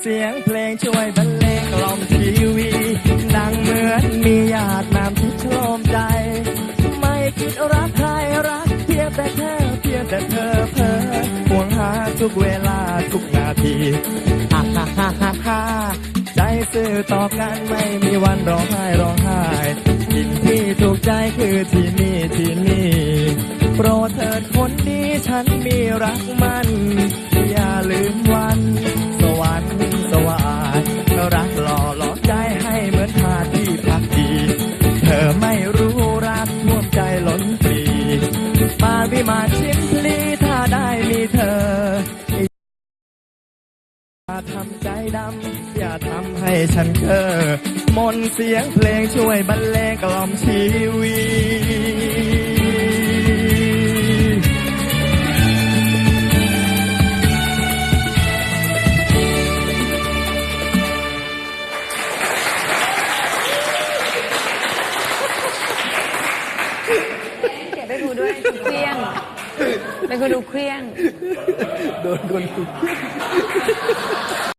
เสียงเพลงช่วยบรรเลงกล่อมทีวี ดังเหมือนมีญาติน้ำที่โลมใจ ไม่คิดรักใครรัก เพียงแต่เธอเพียงแต่เธอเพ้อห่วงหาทุกเวลาทุกนาทีฮ่าฮ่าฮ่าฮ่าใจซื่อต่อกันไม่มีวันร้องไห้ร้องไห้สิ่ที่ถูกใจคือที่นี่ที่นี่ โปรดเถิดคนนี้ฉันมีรักมัน อนมาที่พักดี เธอไม่รู้รักท่วมใจล้นปรีปาวิมาชิมพลีถ้าได้มีเธออย่าทำใจดำอย่าทำให้ฉันเก้อมนเสียงเพลงช่วยบรรเลงกล่อมชีวิต เก็บให้ครูด้วยเครียง เป็นคนดูเครียง โดนคนดู